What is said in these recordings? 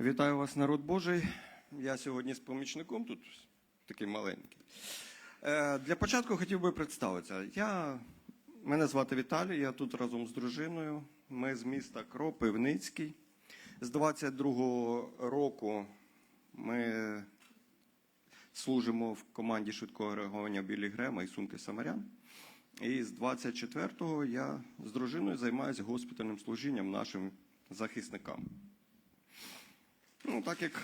Вітаю вас, народ Божий. Я сьогодні з помічником тут такий маленький. Е, Для початку хотів би представитися. Я, мене звати Віталій, я тут разом з дружиною. Ми з міста Кропивницький. З 22-го року ми служимо в команді швидкого реагування Білі Грема і Сумки Самарян. І з 24-го я з дружиною займаюся госпітальним служінням нашим захисникам. Ну, так як,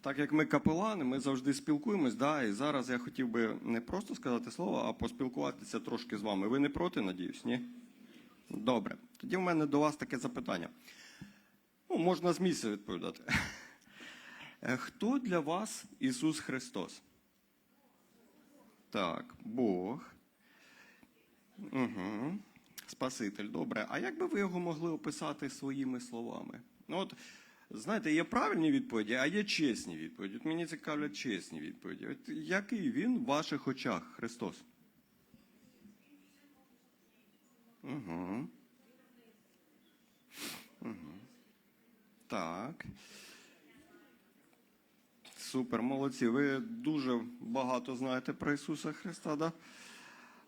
так як ми капелани, ми завжди спілкуємось, да, і зараз я хотів би не просто сказати слово, а поспілкуватися трошки з вами. Ви не проти, надіюсь, ні? Добре. Тоді в мене до вас таке запитання. Ну, можна з місця відповідати. Е, Хто для вас Ісус Христос? Так, Бог. Угу. Спаситель, добре. А як би ви його могли описати своїми словами? Ну, от, знаєте, є правильні відповіді, а є чесні відповіді. От мені цікавлять чесні відповіді. От який він в ваших очах, Христос? Угу. Угу. Так. Супер, молодці. Ви дуже багато знаєте про Ісуса Христа, да?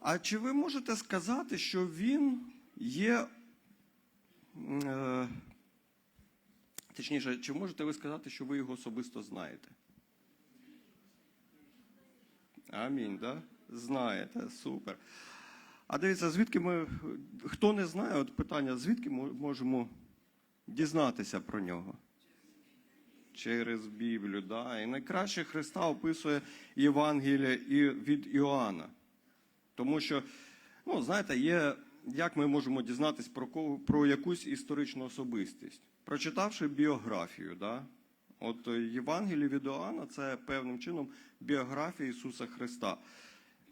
А чи ви можете сказати, що Він є. Е, точніше, чи можете ви сказати, що ви його особисто знаєте? Амінь, да? Знаєте, супер. А дивіться, звідки ми. Хто не знає, от питання, звідки ми можемо дізнатися про нього? Через Біблію, да. І найкраще Христа описує Євангеліє і від Іоанна. Тому що, ну, знаєте, є, як ми можемо дізнатися про, кого, про якусь історичну особистість, прочитавши біографію. Да? От Євангеліє від Іоанна це певним чином біографія Ісуса Христа,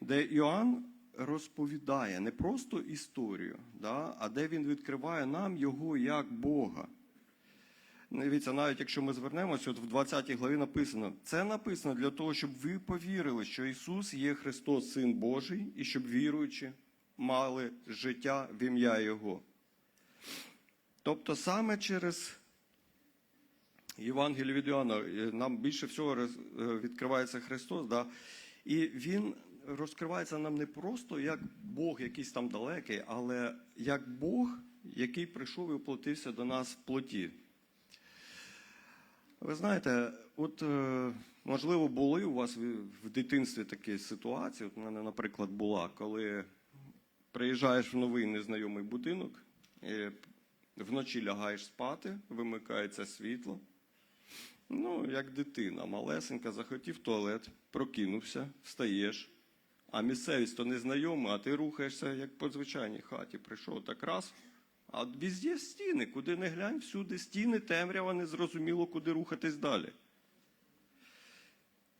де Іоанн розповідає не просто історію, да? а де він відкриває нам Його як Бога. Дивіться, навіть якщо ми звернемося, от в 20 главі написано: це написано для того, щоб ви повірили, що Ісус є Христос, Син Божий, і щоб віруючи, мали життя в ім'я Його. Тобто саме через Євангеліє від Іоанна е, нам більше всього е, відкривається Христос, да? і Він розкривається нам не просто як Бог якийсь там далекий, але як Бог, який прийшов і оплатився до нас в плоті. Ви знаєте, от е, можливо були у вас в дитинстві такі ситуації. От у мене, наприклад, була, коли приїжджаєш в новий незнайомий будинок, і вночі лягаєш спати, вимикається світло. Ну, як дитина, малесенька, захотів туалет, прокинувся, встаєш, а місцевість то незнайома, а ти рухаєшся як по звичайній хаті. Прийшов так раз. А везде стіни, куди не глянь, всюди стіни, темрява, незрозуміло, куди рухатись далі.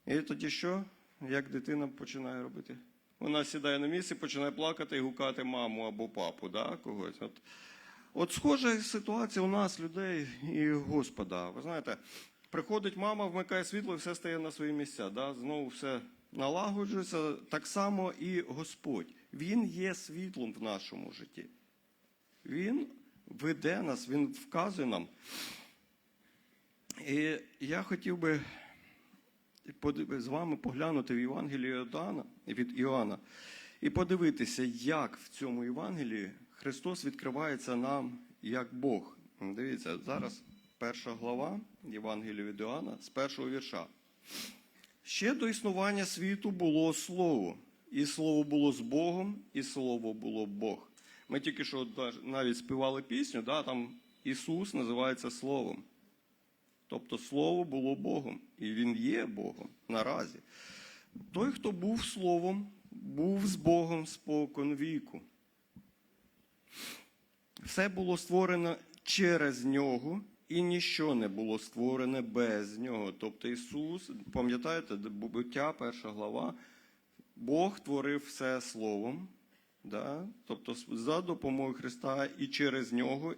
І тоді що? Як дитина починає робити? Вона сідає на місці, починає плакати і гукати маму або папу, да, когось. От, от схожа ситуація у нас, людей і Господа. Ви знаєте, приходить мама, вмикає світло, і все стає на свої місця. Да? Знову все налагоджується. Так само і Господь. Він є світлом в нашому житті. Він веде нас, він вказує нам. І я хотів би з вами поглянути в Євангелії Іоанна, від Іоанна і подивитися, як в цьому Євангелії Христос відкривається нам як Бог. Дивіться, зараз перша глава Євангелія від Іоанна з першого вірша. Ще до існування світу було Слово, і Слово було з Богом, і Слово було Бог. Ми тільки що навіть співали пісню, да, там Ісус називається Словом. Тобто Слово було Богом, і Він є Богом наразі. Той, хто був Словом, був з Богом спокон віку. Все було створено через нього, і ніщо не було створене без нього. Тобто Ісус, пам'ятаєте, буття, перша глава, Бог творив все Словом, да? тобто за допомогою Христа і через нього,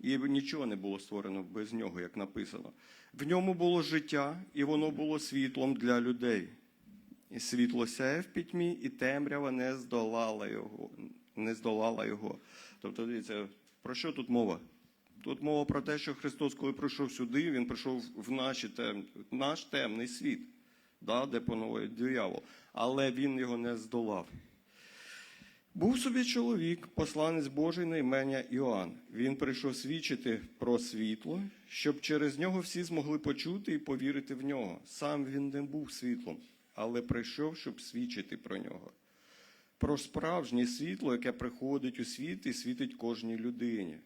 і нічого не було створено без нього, як написано. В ньому було життя, і воно було світлом для людей. І світло сяє в пітьмі, і темрява не здолала його. Не здолала його. Тобто, дивіться, Про що тут мова? Тут мова про те, що Христос, коли прийшов сюди, Він прийшов в наші тем... наш темний світ, да, де панує диявол. Але він його не здолав. Був собі чоловік, посланець Божий на ім'я Іоанн. Він прийшов свідчити про світло, щоб через нього всі змогли почути і повірити в нього. Сам він не був світлом, але прийшов, щоб свідчити про нього. Про справжнє світло, яке приходить у світ і світить кожній людині.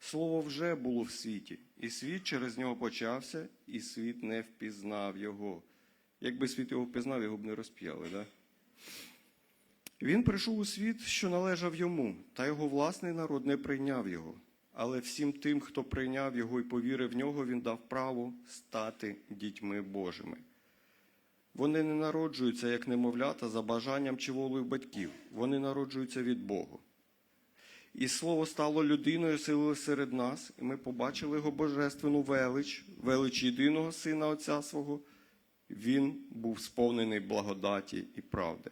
Слово вже було в світі, і світ через нього почався, і світ не впізнав його. Якби світ його впізнав, його б не розп'яли. Да? Він прийшов у світ, що належав йому, та його власний народ не прийняв його. Але всім тим, хто прийняв його і повірив в нього, він дав право стати дітьми Божими. Вони не народжуються як немовлята за бажанням чи волею батьків. Вони народжуються від Бога. І слово стало людиною, силою серед нас, і ми побачили його божественну велич, велич єдиного сина Отця свого. Він був сповнений благодаті і правди.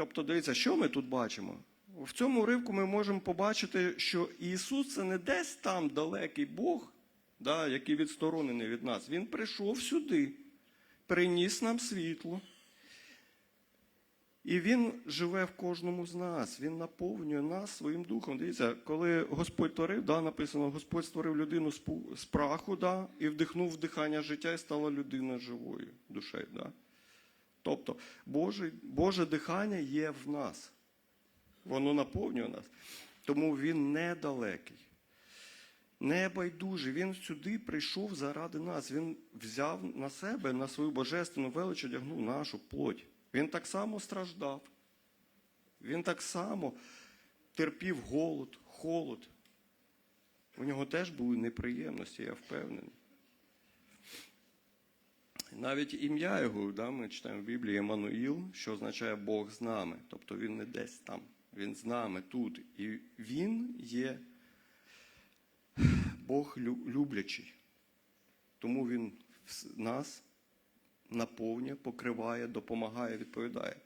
Тобто, дивіться, що ми тут бачимо? В цьому уривку ми можемо побачити, що Ісус це не десь там далекий Бог, да, який відсторонений від нас. Він прийшов сюди, приніс нам світло. І Він живе в кожному з нас, Він наповнює нас своїм духом. Дивіться, коли Господь творив, да, написано, Господь створив людину з праху, да, і вдихнув вдихання життя, і стала людина живою душею. Да. Тобто Боже, Боже дихання є в нас. Воно наповнює нас. Тому Він недалекий. Небайдужий. Він сюди прийшов заради нас. Він взяв на себе, на свою божественну велич, одягнув нашу плоть. Він так само страждав. Він так само терпів голод, холод. У нього теж були неприємності, я впевнений. Навіть ім'я його, да, ми читаємо в Біблії Еммануїл, що означає Бог з нами. Тобто він не десь там, він з нами тут. І він є Бог люблячий. Тому він нас наповнює, покриває, допомагає, відповідає.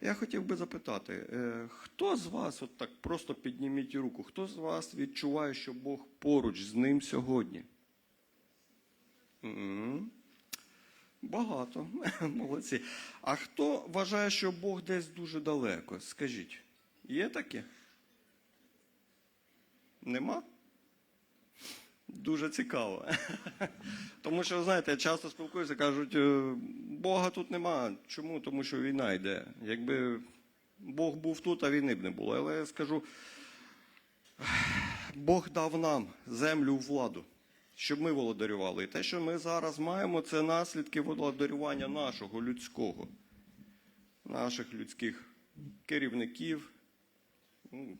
Я хотів би запитати, е, хто з вас, от так просто підніміть руку, хто з вас відчуває, що Бог поруч з ним сьогодні? М. Багато. Молодці. А хто вважає, що Бог десь дуже далеко? Скажіть, є таке? Нема? Дуже цікаво. Тому що, знаєте, часто спілкуюся, кажуть, «Е, Бога тут нема. Чому? Тому що війна йде. Якби Бог був тут, а війни б не було. Але я скажу, Бог дав нам землю владу, щоб ми володарювали. І те, що ми зараз маємо, це наслідки володарювання нашого людського, наших людських керівників. Ну,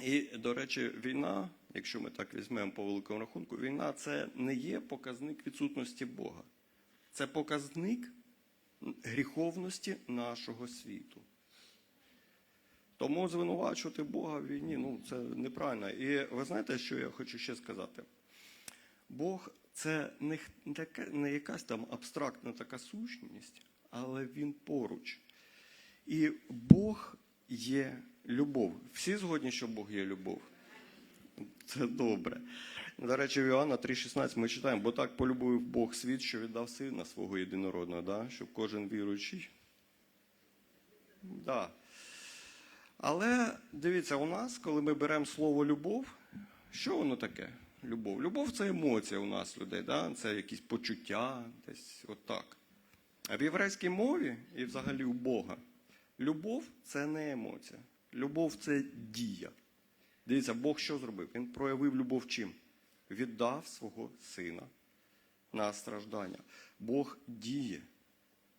І, до речі, війна, якщо ми так візьмемо по великому рахунку, війна це не є показник відсутності Бога. Це показник гріховності нашого світу. Тому звинувачувати Бога в війні ну, це неправильно. І ви знаєте, що я хочу ще сказати? Бог це не, не, якась там абстрактна така сущність, але він поруч. І Бог є любов. Всі згодні, що Бог є любов? Це добре. До речі, в Іоанна 3,16 ми читаємо, бо так полюбив Бог світ, що віддав сина свого єдинородного, да? щоб кожен віруючий. Да. Але дивіться, у нас, коли ми беремо слово любов, що воно таке? Любов. Любов це емоція у нас людей, да? це якісь почуття, десь отак. А в єврейській мові і взагалі у Бога любов це не емоція. Любов це дія. Дивіться, Бог що зробив? Він проявив любов чим? Віддав свого сина на страждання. Бог діє.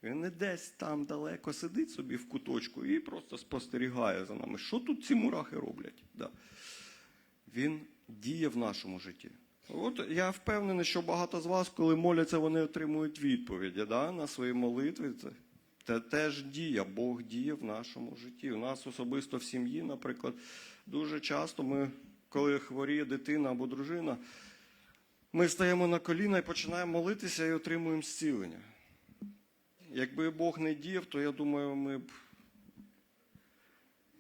Він не десь там далеко сидить собі в куточку і просто спостерігає за нами. Що тут ці мурахи роблять? Да. Він діє в нашому житті. От я впевнений, що багато з вас, коли моляться, вони отримують відповіді да, на свої молитви. Це, це теж дія. Бог діє в нашому житті. У нас особисто в сім'ї, наприклад, дуже часто ми, коли хворіє дитина або дружина, ми стаємо на коліна і починаємо молитися і отримуємо зцілення. Якби Бог не діяв, то я думаю, ми б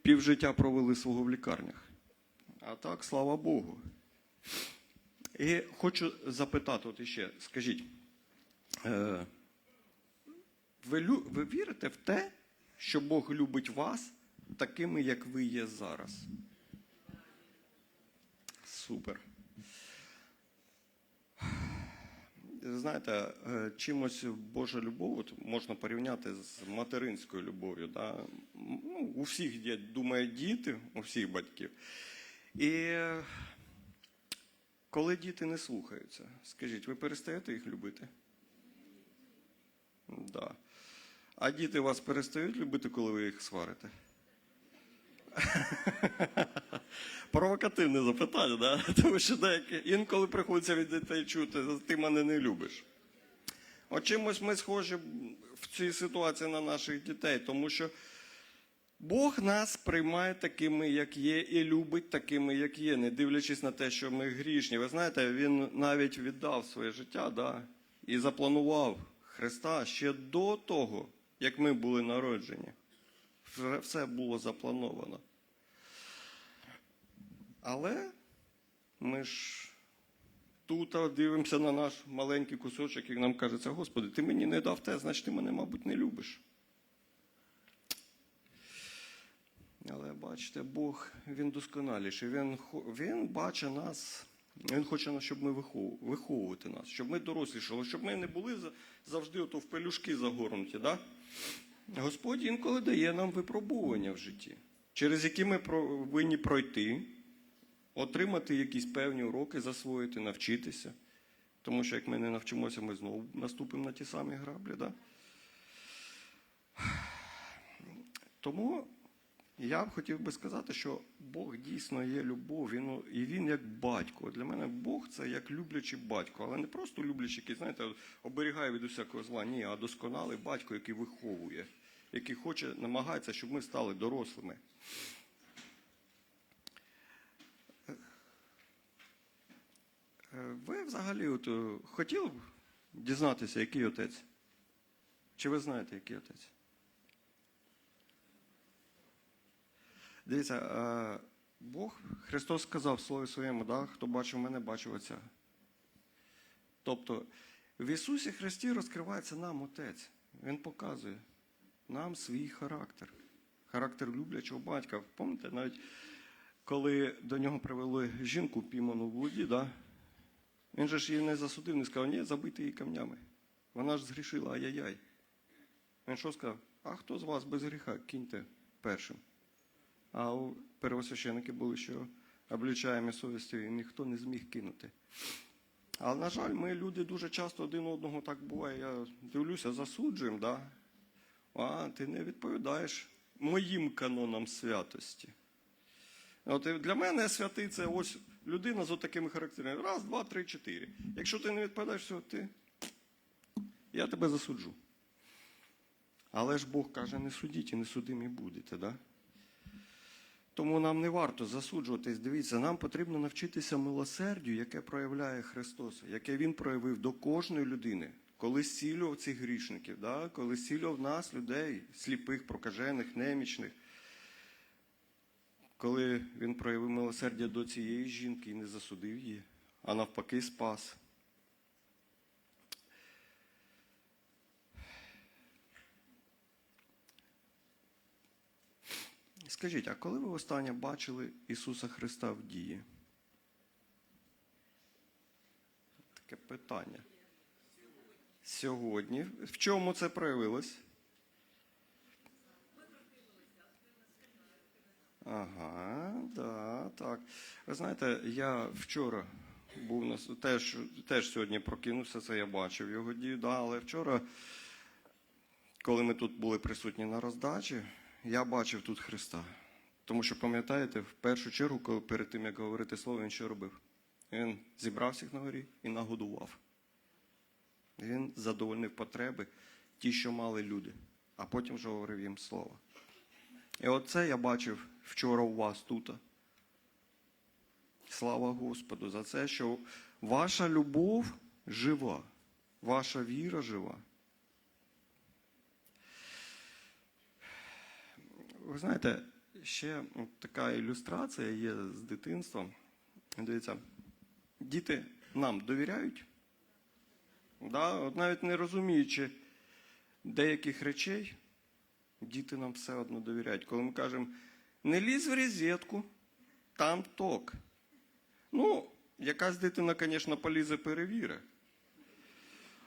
півжиття провели свого в лікарнях. А так, слава Богу. І хочу запитати, от іще, скажіть, е, ви, ви вірите в те, що Бог любить вас такими, як ви є зараз? Супер. Знаєте, е, чимось Божа любов от можна порівняти з материнською любов'ю. Да? Ну, у всіх є, думаю, діти, у всіх батьків. І е, коли діти не слухаються, скажіть, ви перестаєте їх любити? Да. А діти вас перестають любити, коли ви їх сварите? Провокативне запитання, да? тому що деякі інколи приходиться від дітей чути, ти мене не любиш. От чимось ми схожі в цій ситуації на наших дітей, тому що Бог нас приймає такими, як є, і любить такими, як є, не дивлячись на те, що ми грішні. Ви знаєте, Він навіть віддав своє життя да? і запланував Христа ще до того, як ми були народжені. Вже Все було заплановано. Але ми ж тут дивимося на наш маленький кусочок, і нам кажеться, Господи, ти мені не дав те, значить ти мене, мабуть, не любиш. Але бачите, Бог він досконаліший. Він, він бачить нас, він хоче, щоб ми вихов- виховувати нас, щоб ми дорослішали, щоб ми не були завжди ото в пелюшки загорнуті. Да? Господь інколи дає нам випробування в житті, через які ми повинні пройти, отримати якісь певні уроки, засвоїти, навчитися. Тому що як ми не навчимося, ми знову наступимо на ті самі граблі. Да? Тому я б хотів би сказати, що Бог дійсно є любов, він, і він як батько. Для мене Бог це як люблячий батько, але не просто люблячий, який, знаєте, оберігає від усякого зла, ні, а досконалий батько, який виховує, який хоче, намагається, щоб ми стали дорослими. Е, Ви взагалі от, е, хотіли б дізнатися, який отець? Чи ви знаєте, який отець? Дивіться, е, Бог, Христос сказав в Слові своєму, да, хто бачив мене, бачив Отця. Тобто в Ісусі Христі розкривається нам Отець. Він показує нам свій характер. Характер люблячого батька. Пам'ятаєте, навіть коли до нього привели жінку пійману в воді, да, він же ж її не засудив, не сказав, ні, забити її камнями. Вона ж згрішила, ай-яй-яй. Він що сказав? А хто з вас без гріха? Кіньте першим. А у первосвященники були, що облічаємо совістю, і ніхто не зміг кинути. Але, на жаль, ми люди дуже часто один одного так буває. Я дивлюся, засуджуємо, да? а ти не відповідаєш моїм канонам святості. От і для мене святий це ось людина з такими характерами. Раз, два, три, чотири. Якщо ти не відповідаєш, все, ти я тебе засуджу. Але ж Бог каже, не судіть і не судимі будете. Да? Тому нам не варто засуджуватись. Дивіться, нам потрібно навчитися милосердю, яке проявляє Христос, яке Він проявив до кожної людини, коли зцілював цих грішників, да? коли зцілював нас, людей, сліпих, прокажених, немічних. Коли він проявив милосердя до цієї жінки і не засудив її, а навпаки спас. Скажіть, а коли ви останнє бачили Ісуса Христа в дії? Таке питання. Сьогодні. В чому це проявилось? Ага, да, так. Ви знаєте, я вчора був на теж, теж сьогодні прокинувся, це я бачив його дію, да, але вчора, коли ми тут були присутні на роздачі, я бачив тут Христа. Тому що, пам'ятаєте, в першу чергу, коли перед тим, як говорити слово, він що робив? Він зібрав всіх на горі і нагодував. Він задовольнив потреби, ті, що мали люди, а потім вже говорив їм слово. І оце я бачив вчора у вас тут. Слава Господу за це, що ваша любов жива, ваша віра жива. Ви знаєте, ще така ілюстрація є з дитинства. Дивіться, діти нам довіряють, да? от навіть не розуміючи деяких речей, діти нам все одно довіряють. Коли ми кажемо, не лізь в розетку, там ток. Ну, якась дитина, звісно, полізе перевіри.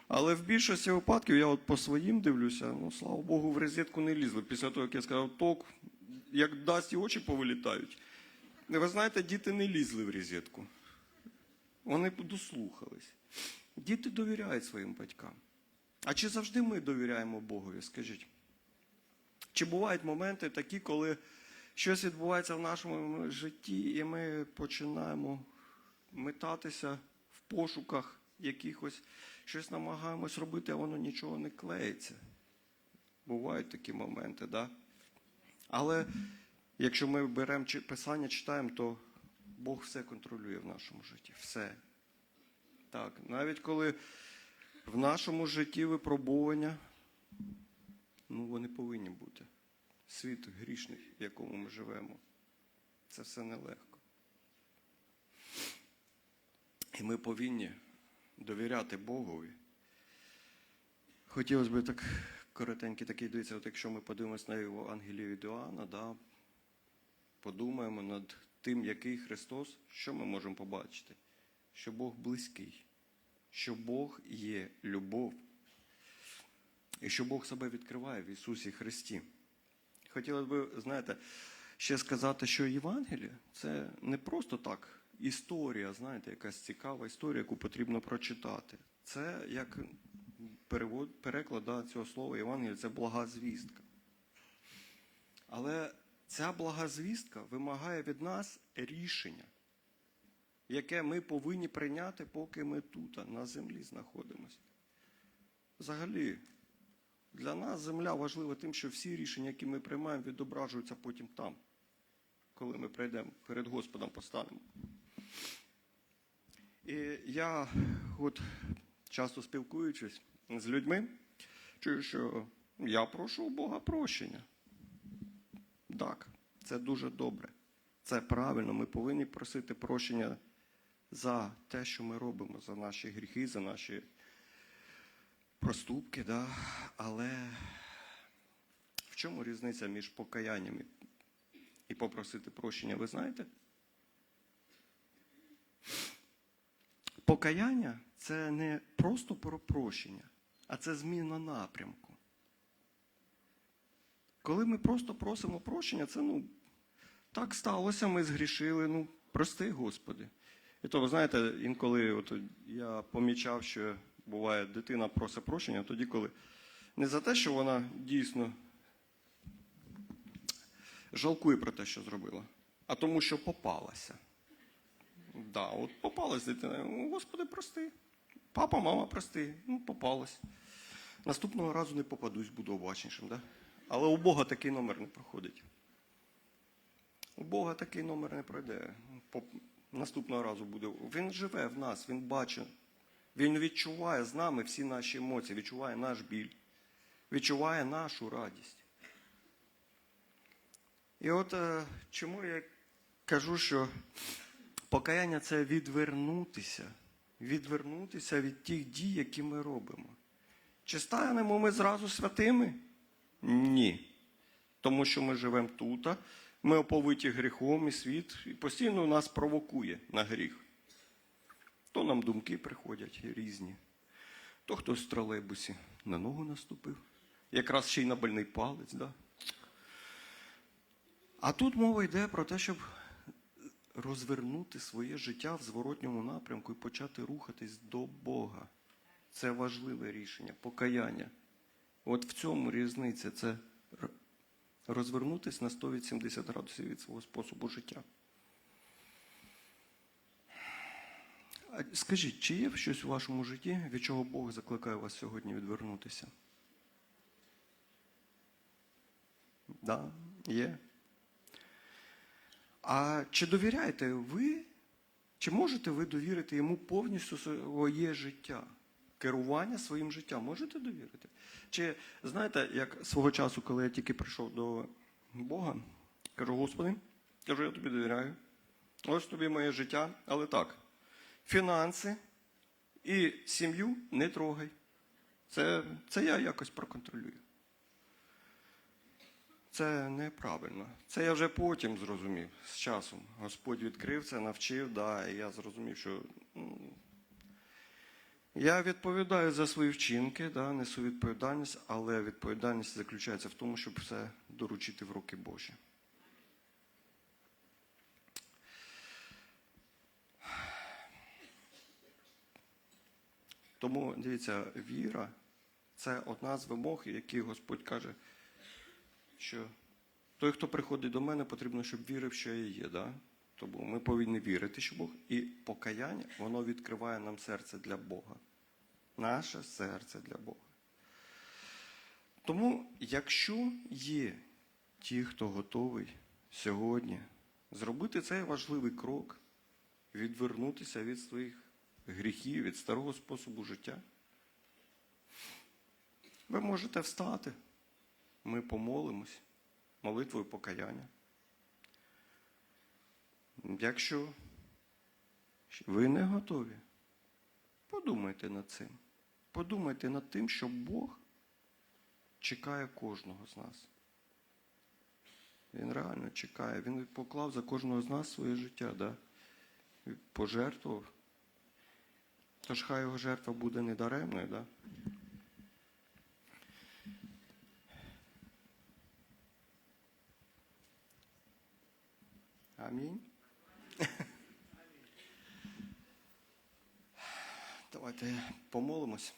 Але в більшості випадків я от по своїм дивлюся, ну слава Богу, в розетку не лізли. Після того, як я сказав ток, як дасть і очі повилітають. Ви знаєте, діти не лізли в розетку. Вони дослухались. Діти довіряють своїм батькам. А чи завжди ми довіряємо Богові? Скажіть? Чи бувають моменти такі, коли щось відбувається в нашому житті, і ми починаємо метатися в пошуках якихось, щось намагаємось робити, а воно нічого не клеїться? Бувають такі моменти, да? Але якщо ми беремо писання, читаємо, то Бог все контролює в нашому житті. Все. Так, навіть коли в нашому житті випробування, ну вони повинні бути. Світ грішний, в якому ми живемо. Це все нелегко. І ми повинні довіряти Богові. Хотілося б так коротенький такий дивіться, от якщо ми подивимося на Євангелію від Іоанна, да, подумаємо над тим, який Христос, що ми можемо побачити? Що Бог близький, що Бог є любов, і що Бог себе відкриває в Ісусі Христі. Хотілося б, знаєте, ще сказати, що Євангеліє це не просто так історія, знаєте, якась цікава історія, яку потрібно прочитати. Це як перевод, переклад цього слова Євангелія, це блага звістка. Але ця блага звістка вимагає від нас рішення, яке ми повинні прийняти, поки ми тут, на землі знаходимося. Взагалі, для нас земля важлива тим, що всі рішення, які ми приймаємо, відображуються потім там, коли ми прийдемо перед Господом постанемо. І я, от часто спілкуючись з людьми, чую, що я прошу у Бога прощення. Так, це дуже добре. Це правильно. Ми повинні просити прощення за те, що ми робимо, за наші гріхи, за наші проступки. Да? Але в чому різниця між покаянням і- попросити прощення, ви знаєте? Покаяння це не просто про прощення, а це зміна напрямку. Коли ми просто просимо прощення, це ну, так сталося, ми згрішили, ну, прости, Господи. І то, ви знаєте, інколи от я помічав, що буває, дитина просить прощення тоді, коли не за те, що вона дійсно жалкує про те, що зробила, а тому, що попалася. Да, от попалась дитина. «Ну, Господи, прости. Папа, мама, прости. Ну, попалась. Наступного разу не попадусь, буду обачнішим. Да? Але у Бога такий номер не проходить. У Бога такий номер не пройде. Наступного разу буде. Він живе в нас, він бачить. Він відчуває з нами всі наші емоції, відчуває наш біль, відчуває нашу радість. І от е, чому я кажу, що покаяння це відвернутися, відвернутися від тих дій, які ми робимо. Чи станемо ми зразу святими? Ні. Тому що ми живемо тут, ми оповиті гріхом і світ і постійно нас провокує на гріх. То нам думки приходять різні. То хтось в тролейбусі на ногу наступив, якраз ще й на больний палець. Да? А тут мова йде про те, щоб розвернути своє життя в зворотньому напрямку і почати рухатись до Бога. Це важливе рішення, покаяння. От в цьому різниця це р- розвернутись на 180 градусів від свого способу життя. Скажіть, чи є щось у вашому житті, від чого Бог закликає вас сьогодні відвернутися? Да, є. А чи довіряєте ви, чи можете ви довірити йому повністю своє життя? Керування своїм життям можете довірити? Чи знаєте, як свого часу, коли я тільки прийшов до Бога, Кажу, Господи, кажу, я тобі довіряю. Ось тобі моє життя, але так. Фінанси і сім'ю не трогай. Це, це я якось проконтролюю. Це неправильно. Це я вже потім зрозумів з часом. Господь відкрив це, навчив, да, і я зрозумів, що м, я відповідаю за свої вчинки, да, несу відповідальність, але відповідальність заключається в тому, щоб все доручити в руки Божі. Тому дивіться, віра це одна з вимог, які Господь каже, що той, хто приходить до мене, потрібно, щоб вірив, що я є. Да? Тому ми повинні вірити, що Бог. І покаяння, воно відкриває нам серце для Бога. Наше серце для Бога. Тому, якщо є ті, хто готовий сьогодні зробити цей важливий крок, відвернутися від своїх гріхів, від старого способу життя, ви можете встати. Ми помолимось молитвою покаяння. Якщо ви не готові, подумайте над цим. Подумайте над тим, що Бог чекає кожного з нас. Він реально чекає. Він поклав за кожного з нас своє життя, да? Пожертвував. Тож хай його жертва буде недаремною, да? Амінь. Давайте помолимось.